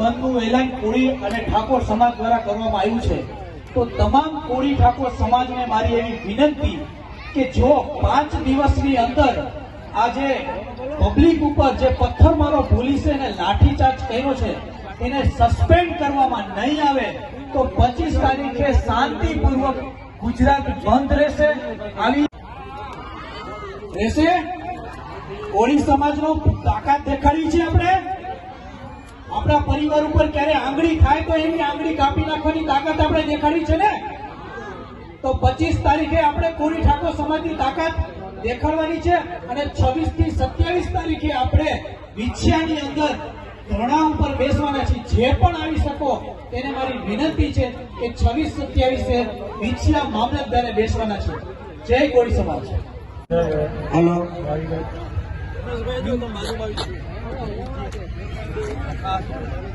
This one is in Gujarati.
બંધનું એલાન કોળી અને ઠાકોર સમાજ દ્વારા કરવામાં આવ્યું છે. તો તમામ કોળી ઠાકોર સમાજને મારી એવી વિનંતી કે જો પાંચ દિવસની અંદર આજે પબ્લિક ઉપર જે પથ્થરમારો પોલીસે એને લાઠીચાર્જ કર્યો છે, એને સસ્પેન્ડ કરવામાં નહીં આવે, તો પચીસ તારીખે શાંતિપૂર્વક ગુજરાત બંધ રહેશે. આવી રહેશે. કોળી સમાજનો તાકાત દેખાડી છે આપણે. આપણા પરિવાર ઉપર ક્યારે આંગળી થાય તો એની આંગળી કાપી નાખવાની તાકાત આપણે દેખાડી છે ને? તો પચીસ તારીખે આપણે કોરી ઠાકોર સમાજની તાકાત દેખાડવાની છે અને છવ્વીસથી સત્યાવીસ તારીખે આપણે વિછિયાની અંદર ધરણા ઉપર બેસવાના છે જે પણ આવી શકો તેને મારી વિનંતી છે કે છવ્વીસ સત્યાવીસે વિછિયા મામલતદારે બેસવાના છે. જય કોળી સમાજ. હલો. 啊